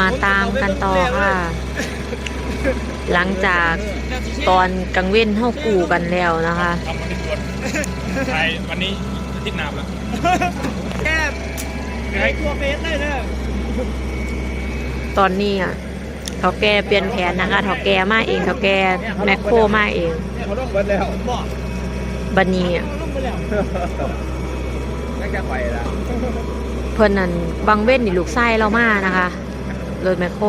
มาตามกันต่อค่ะ หลังจากตอนกลางเว้นเฮากูกันแล้วนะคะทำมันเป็นส่วนไทยวันนี้ทิ้งน้ำแล้วแค่ไอ้ตัวเฟสได้เลยตอนนี้อะเถาแกเปลี่ยนแผนนะคะเถาแกมาเองเถาแกแมคโครมาเองเนี่ยเขาต้องเบิดแล้วบอกบันนี้อะเขาต้องเบิดแล้วน่าจะไปแล้วเพิ่นนั่นบางเว้นนี่ลูกไส้เรามานะคะ รถแมคโคร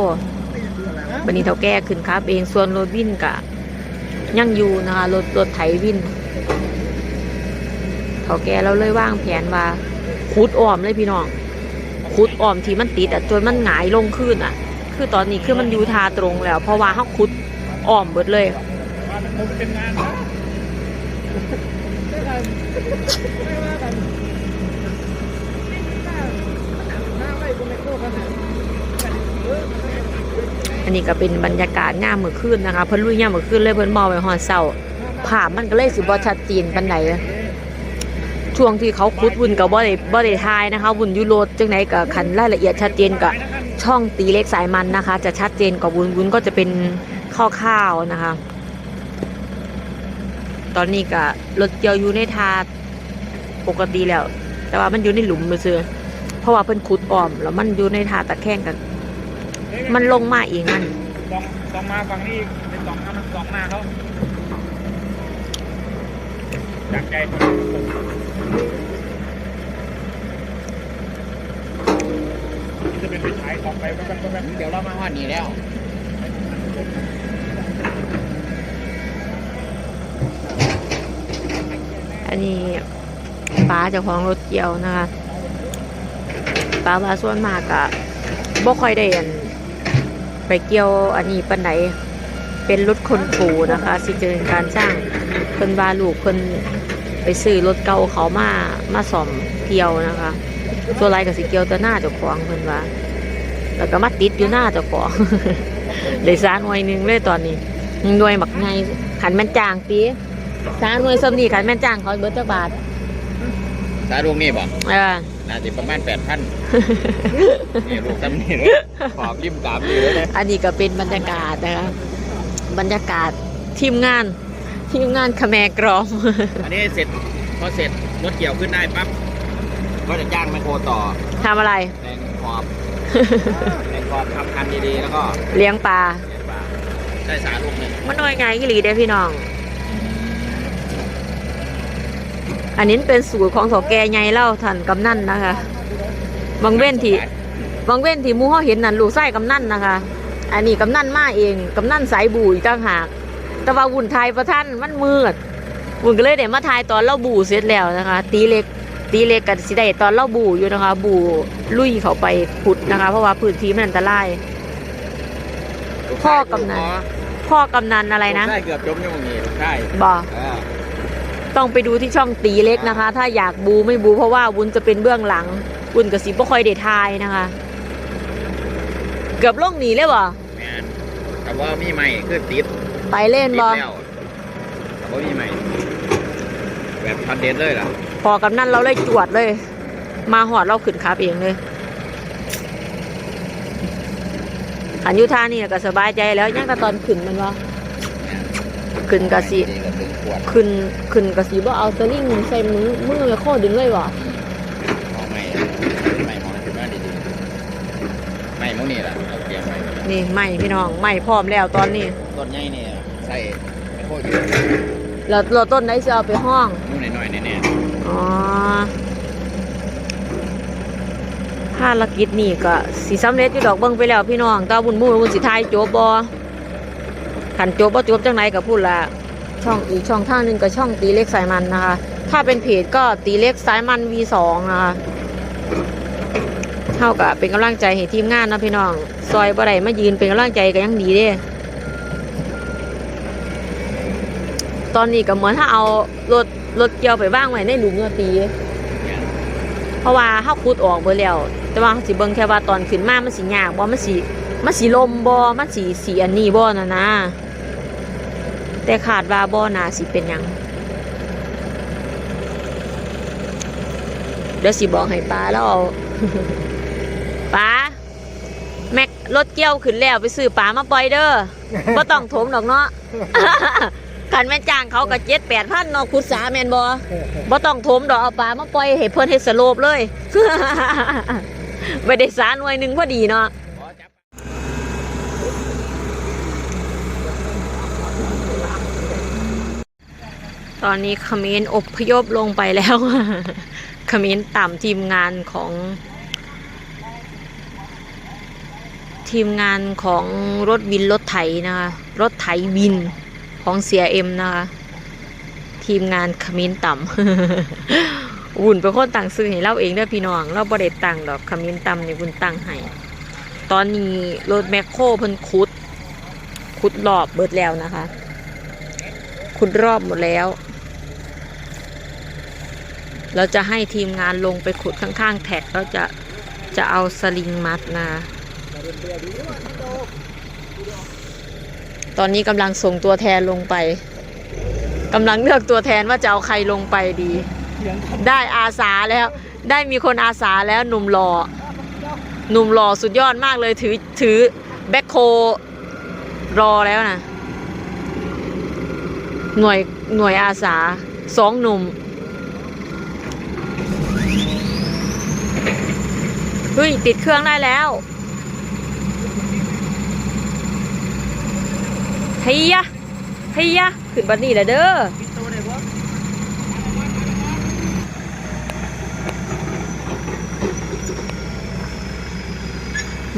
บันนี้เถาแกขึ้นครับ เองส่วนรถวินกะยังอยู่นะคะรถรถไถวินเถาแกเราเลยว่างแผนว่าขุดอ้อมเลยพี่น้องขุดอ้อมที่มันติดอะจนมันหงายลงขึ้นอะ คือตอนนี้คือมันอยู่ทาตรงแล้ว เพราะว่าเขาขุดอ้อมเบิดเลย อันนี้ก็เป็นบรรยากาศง่ามเมื่อคืนนะคะ เพิ่นลุยง่ามเมื่อคืนเลยเพิ่นมองไปหอดเสาภาพมันก็เลยสิบ่ชัดเจนปานใดช่วงที่เขาขุดวุ่นก็บ่ได้บ่ได้ทายนะคะวุ่นยูโรจังไหนก็คันรายละเอียดชัดเจนก็ช่องตีเล็กสายมันนะคะ จะชัดเจนกว่าวุ้นวุ้นก็จะเป็นข้าวๆนะคะ ตอนนี้ก็รถเกียวอยู่ในทาปกติแล้ว แต่ว่ามันอยู่ในหลุมซื่อเพราะว่าเพิ่นขุดอ้อม แล้วมันอยู่ในทาตะแคงกัน มันลงมาเองมันสองสองมาฝั่งนี้เป็นสองหน้ามันสองหน้าเขาจากใจจะเป็นไปฉายสองไปแป๊บๆแป๊บเดี๋ยวเรามาฮอดนี่แล้วอันนี้ป้าเจ้าของรถเกี่ยวนะคะป้าว่าส่วนมากอะบ่ค่อยได้อัน ไปเกี่ยวอันนี้ปันไหนเป็นรถคนปูนะคะ สิเจริญการสร้างเพิ่นว่าลูกเพิ่นไปซื้อรถเก่าเขามามาซ่อมเกี่ยวนะคะ ตัวไรกับสิเกี่ยวแตัวหน้าเจ้าของเพิ่นว่า แล้วก็มาติดอยู่หน้าเจ้าของเลยสร้างหน่วยหนึงเลยตอนนี้หน่วยบักไงขันแม่นจางปีสร้างหน่วยสำนีขันแม่นจางเขาเบิดเจ้าบาทสาลูกนี่บอกเออ น่าจะประมาณแปดพันนี่ลูกจำนี่เลยขอบริมตามนี่เลยนะอันนี้ก็เป็นบรรยากาศนะคะบรรยากาศทีมงานทีมงานขแมกรอม อันนี้เสร็จพอเสร็จรถเกี่ยวขึ้นได้ปั๊บก็จะจ้างไมโครต่อทำอะไรแรงขอบแรงขอบทำคันดีๆแล้วก็เลี้ยงปลาเลี้ยงปลาได้สาลูกหนึ่งมันน้อยไงกี่หลีเด้อพี่น้อง อันนี้เป็นสูตรของสอแกใหญ่เล่าท่านกำนันนะคะ บางเว้นที่บางเว้นที่หมูเขาเห็นนั่นลูกไส้กำนันนะคะ อันนี้กำนันมาเองกำนันสายบูอีกต่างหาก แต่ว่าวุ่นไทยประท่านมันมืดวุ่นก็เลยเดี๋ยวมาทายตอนเล่าบูเสร็จแล้วนะคะ ตีเล็กตีเล็กกันสิได้ตอนเล่าบูอยู่นะคะ บูลุยเขาไปขุดนะคะ เพราะว่าพื้นที่มันอันตรายพ่อกำนันพ่อกำนันอะไรนะใช่เกือบจมอยู่ตรงนี้ใช่บอเออ ต้องไปดูที่ช่องตีเล็กนะคะ ถ้าอยากบูไม่บูเพราะว่าวุ้นจะเป็นเบื้องหลัง วุ้นกับสีบ่ค่อยได้ทายนะคะ เกือบล่งหนีเลยบ่แมนแต่ว่ามีใหม่คือติดไปเล่นติดบ่แล้วแต่ว่ามีใหม่แบบพันเด็ดเลยล่ะพอกำนันเราเลยจวดเลย มาหอดเราขึ้นขาเองเลยอันอยุธานี่ก็สบายใจแล้วยังแต่ตอนขึ้นมันว่า ขึ้นกะสิดีขึ้นขึ้นกะสิบ่เอาสลิงใส่มือมือแล้วข้อดึงเลยว่ะมองใหม่ใหม่มองขึ้นมาดีๆใหม่มองนี่แหละเอาเตรียมไว้นี่ไม่พี่น้องไม่พร้อมแล้วตอนนี้ต้นใหญ่เนี่ยใส่ไม่โคตรเยอะเราเราต้นได้จะเอาไปห้องนู่นหน่อยแน่อ๋อภารกิจนี่ก็สีสำเร็จอยู่ดอกเบิ่งไปแล้วพี่น้องตาบุญมู่บุญสิทายจบบ่ ขันจบบ่จบจังไหนกับพูดละช่องอีกช่องทางหนึ่งก็ช่องตีเล็กสายมันนะคะ ถ้าเป็นเพจก็ตีเล็กสายมัน V2 นะคะเท่ากับเป็นกำลังใจให้ทีมงานนะพี่น้อง ซอยบ่ได้มายืนเป็นกำลังใจก็ยังดีเด้ตอนนี้ก็เหมือนถ้าเอารถรถเกี่ยวไปว่างไว้ในหลุมโยตี เพราะว่าเฮาขุดออกเบิดแล้ว แต่ว่าสิเบิ่งแค่ว่าตอนขึ้นมามันสิยากบ่มันสิมันสิลมบ่มันสิสีอันนี้บ่น่ะนะ แต่ขาดว่าบ่น่าสิเป็นหยังเดี๋ยวสิบอกให้ป้าแล้วเอาป้าแม็กรถเกี่ยวขึ้นแล้วไปซื้อปลามาปล่อยเด้อบ่ต้องถมดอกเนาะกันแม่นจ้างเขาก็เจ็ดแปดพันเนาะขุดสาแมนบอบ่ต้องถมดอกเอาปลามาปล่อยให้เพิ่นให้สโลบเลยไม่ได้สาหน่วยหนึ่งพอดีเนาะ ตอนนี้ขมรอบพยพลงไปแล้วขมรต่ำทีมงานของ ทีมงานของรถวินรถไถนะคะรถไถวินของเสียเอ็มนะคะทีมงานขมรต่ำวุ่นเป็นคนตั้งซื้อให้เราเองด้อพี่น้องเราบ่ได้ตั้งดอกขมรต่ำนี่วุ่นตั้งให้ตอนนี้รถแมคโครเพิ่นขุดขุดรอบเบิดแล้วนะคะขุดรอบหมดแล้ว เราจะให้ทีมงานลงไปขุดข้างๆ แท็กแล้วจะจะเอาสลิงมัดนะ ตอนนี้กำลังส่งตัวแทนลงไปกำลังเลือกตัวแทนว่าจะเอาใครลงไปดี ได้อาสาแล้ว ได้มีคนอาสาแล้วหนุ่มหล่อหนุ่มหล่อสุดยอดมากเลยถือถือแบ็คโครอแล้วนะหน่วยหน่วยอาสาสองหนุ่ม เฮ้ย ติดเครื่องได้แล้วเฮียเฮียขึ้นบันนี้แหละเด้อ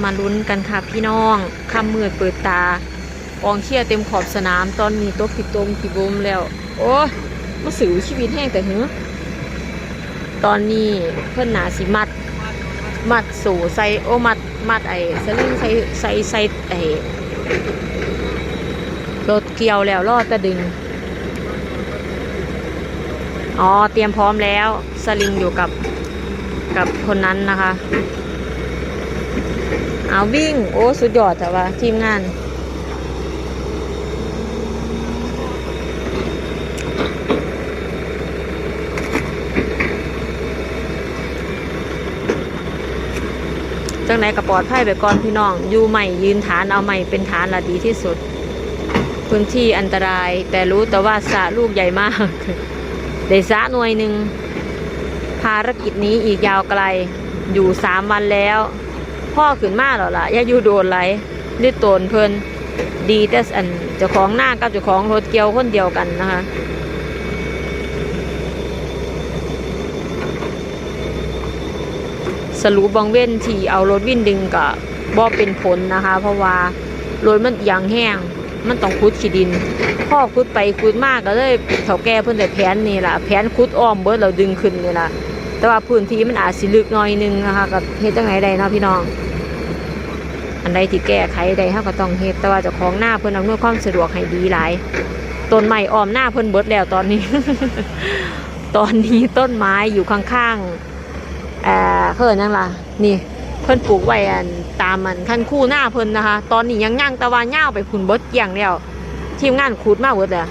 มาลุ้นกันค่ะพี่น้องคำมืดเปิดตากองเชียร์เต็มขอบสนามตอนนี้ตัวผิดตมผิดบมแล้ว โอ้มาสื่อชีวิตแห้งแต่เหอตอนนี้เพื่อนหนาสิมัด มัดสู่ใส่โอมัดมัดไอ้สลิงใส่ใส่ใส่ไอ้รถเกี่ยวแล้วรอดจะดึง อ๋อ เตรียมพร้อมแล้ว สลิงอยู่กับกับคนนั้นนะคะ เอาวิ่ง โอ้ สุดยอดแต่ว่าทีมงาน จังไหนก็ปลอดภัยไปก่อนพี่น้อง อยู่ใหม่ยืนฐานเอาใหม่เป็นฐานละดีที่สุด พื้นที่อันตราย แต่รู้แต่ว่าสะลูกใหญ่มาก ได้สะหน่วยหนึ่งภารกิจนี้อีกยาวไกล อยู่สามวันแล้ว พ่อขึ้นมาแล้วล่ะ อย่าอยู่โดนไหลนี่ตนเพลินดีแต่อันเจ้าของหน้ากับเจ้าของรถเกียวคนเดียวกันนะคะ สรุปบางเว้นที่เอารถวิ่นดึงกับบ่เป็นผลนะคะ เพราะว่ารถมันยางแห้งมันต้องคุดขี้ดินพ่อคุดไปคุดมากก็เลยเถาแก่เพิ่อนแต่แผนนี่แหละแผนคุดอ้อมเบิดเราดึงขึ้นนี่แหละแต่ว่าพื้นที่มันอาจสิลึกหน่อยนึงนะคะก็เฮ็ดจังไงได้เนาะพี่น้อง อันใดที่แก้ไขได้เฮาก็ต้องเฮ็ดแต่ว่าเจ้าของหน้าเพิ่อนอำนวยความสะดวกให้ดีหลายต้นไม้อ้อมหน้าเพิ่อนเบิดแล้วตอนนี้ ตอนนี้ต้นไม้อยู่ข้างๆ เอ่อเพิ่นยังล่ะนี่เพิ่นปลูกไว้อันตามมันคันคู่หน้าเพิ่นนะคะ ตอนนี้ยังย่างต่ว่าย่าไปคุณเบิดเกี่ยงแล้วทีมงานขุดมากเบิดแล้ว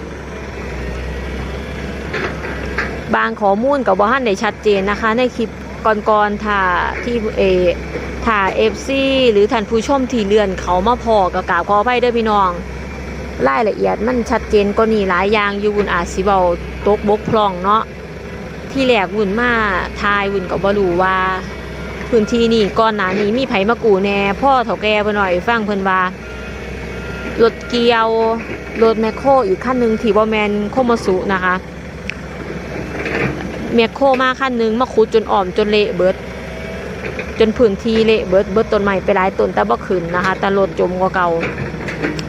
บางข้อมูลกับว่าท่นได้ชัดเจนนะคะ ในคลิปก่อนๆถ้าที่เอถ้าเอฟซีหรือท่านผู้ชมที่เลื่อนเขามาพอกับกราบขออภัยเด้อพี่น้องรายละเอียดมันชัดเจนก็นี่หลายอย่างอยู่บุญอาจสิเบาตกบกพร่องเนาะ ที่แหลกวุ่นมาทายวุ่นกับบรูว่าพื้นที่นี่ก่อนหน้านี้มีไผมากูแน่พ่อเฒ่าแก่เพิ่นหน่อยฟังเพิ่นว่ารถเกียวรถแมคโครอีกคันหนึ่งที่บ่แมนโคโมสุนะคะแมคโครมาขั้นหนึ่งมาขุดจนอ่อมจนเละเบิด จนพื้นที่เละเบิดเบิดต้นใหม่ไปหลายต้นแต่บ่ขึ้นนะคะแต่รถจมกว่าเก่า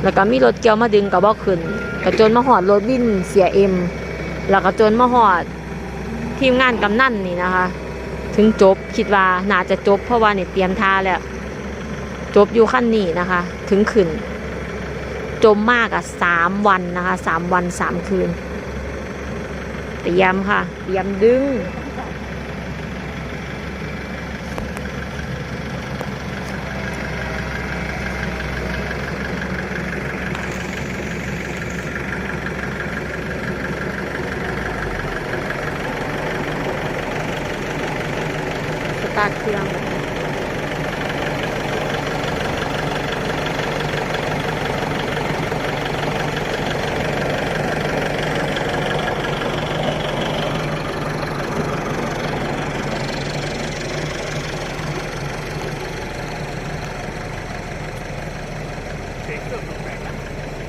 แล้วก็มีรถเกียวมาดึงกับบ่ขึ้นก็จนมาหอดรถวินเสียเอ็มแล้วก็จนมาหอด ทีมงานกำนันนี่นะคะ ถึงจบคิดว่าน่าจะจบเพราะว่าเนี่ยเตรียมท่าแล้ว จบอยู่ขั้นนี้นะคะ ถึงขึ้น จมมากอะสามวันนะคะสามวันสามคืนเตรียมค่ะ เตรียมดึง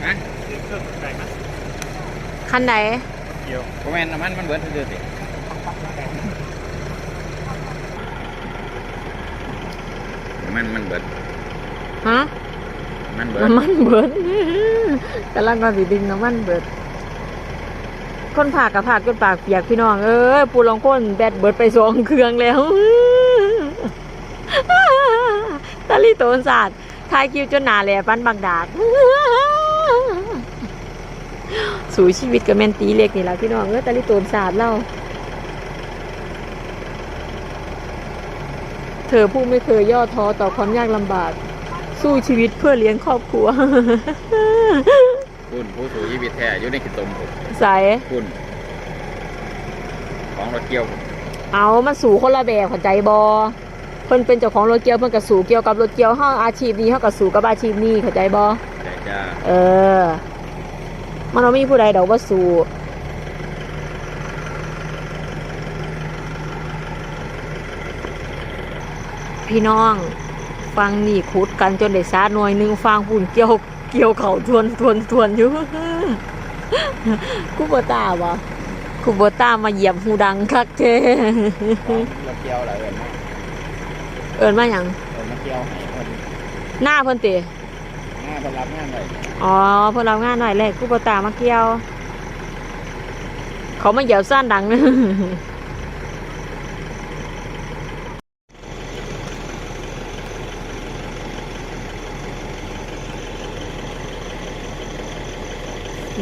ฮะ คันไหนเกี่ยวเพราะแม่นน้ำมันมันเบิดซื่อๆสิน้ำมันมันเบิดฮะมันเบิดน้ำมันเบิดกำลังก่อนสิดึงน้ำมันเบิด คนผากกับผากจนปากเปียกพี่น้องเอ้ยปูลองคนแบตเบิดไปสองเครื่องแล้วตาลีโตนศาสตร์ทายคิวจนหนาแหล่ปันบางดาด สู่ชีวิตกับแมนตีเล็กนี่แหละพี่น้องเอ้ยตาลีโตนศาสตร์เล่าเธอผู้ไม่เคยย่อท้อต่อความยากลำบาก สู้ชีวิตเพื่อเลี้ยงครอบครัวคุณผู้สูงชีวิตแท้อยู่ในกิตมผมใส่คุณของรถเกี่ยวผมเอามันสู่คนละแบบเข้าใจบอเพิ่นเป็นเจ้าของรถเกียวเพิ่นก็สู่เกี่ยวกับรถเกียวเฮาอาชีพนี้เฮาก็สู่กับอาชีพนี้เข้าใจบอแต่จะเออ มันบ่มีผู้ใดดอกว่าสู่พี่น้องฟังนี่ขุดกันจนได้ซาหน่วยหนึงฟังปุ่นเกี่ยวเกี่ยวเขาทวนทวนทวนอยู่กูบ่ตาบ่กูบ่ตามาเหยียบหูดังคักเทของรถเกี่ยวอะไรเอินมาเอิ้นมาหยังเอินมาเกี่ยวให้คนหน้าเพิ่นติ งานรับงานเลยอ๋อเพิ่นรับงานหน่อยแรกกูบตามาเกี่ยว เขามาเหยียบซ่านดัง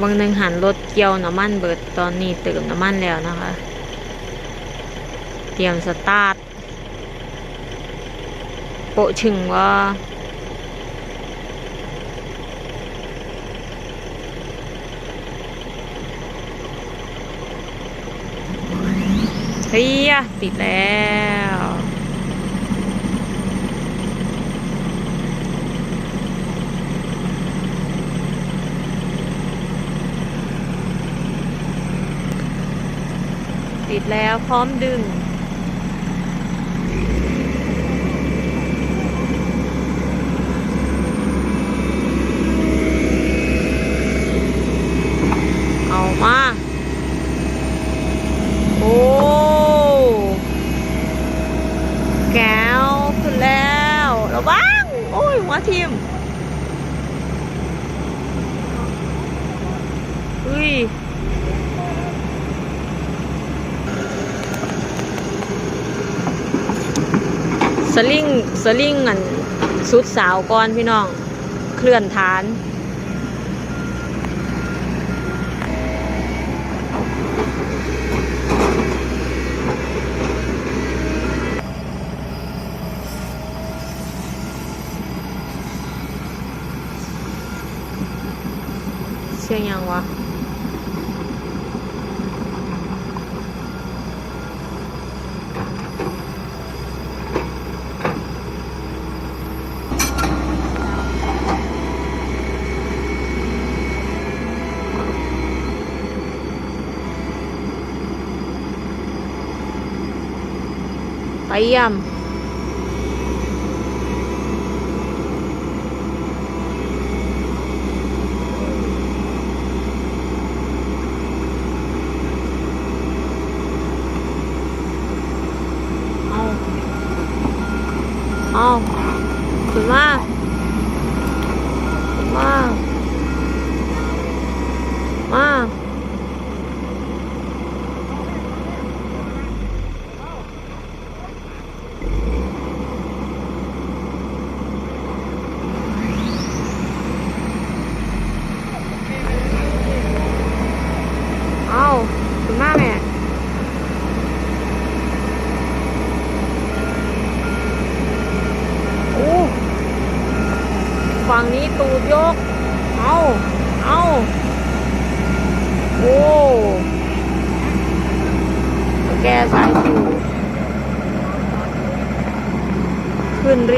บางหนึ่งหันรถเกี่ยวน้ำมันเบิดตอนนี้เติมน้ำมันแล้วนะคะ เตรียมสตาร์ทโปะชึงว่า เฮียติดแล้ว ติดแล้วพร้อมดึง เอามา โอ้ แก้วขึ้นแล้วระวัง โอ้ยหัวทิมอุ้ย สลิง สลิงอันสุดสาวก่อนพี่น้อง เคลื่อนฐาน ไ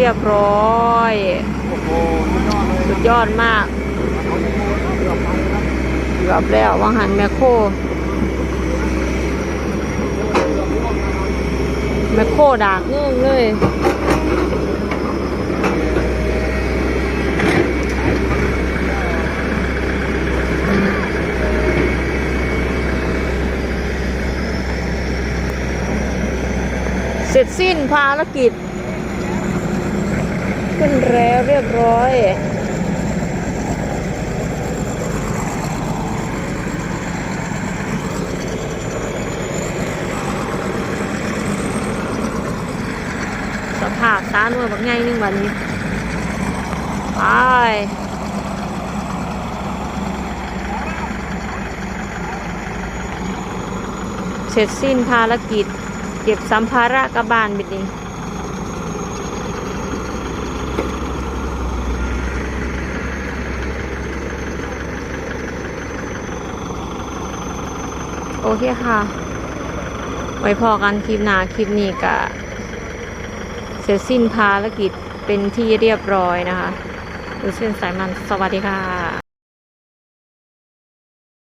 รียบร้อย สุดยอดมากกลับแล้ววังหันแมคโครแมคโครด่างเงื่องเลยเสร็จสิ้นภารกิจ ขึ้นแล้วเรียบร้อยสภาพซาหน่วยบักไงนึงวันนี้ไปเสร็จสิ้นภารกิจ เก็บสัมภาระกับบ้านบิด โอเคค่ะ ไว้พอกันคลิปหน้าคลิปนี้กะเสร็จสิ้นภารกิจเป็นที่เรียบร้อยนะคะดูเส้นสายมันสวัสดีค่ะ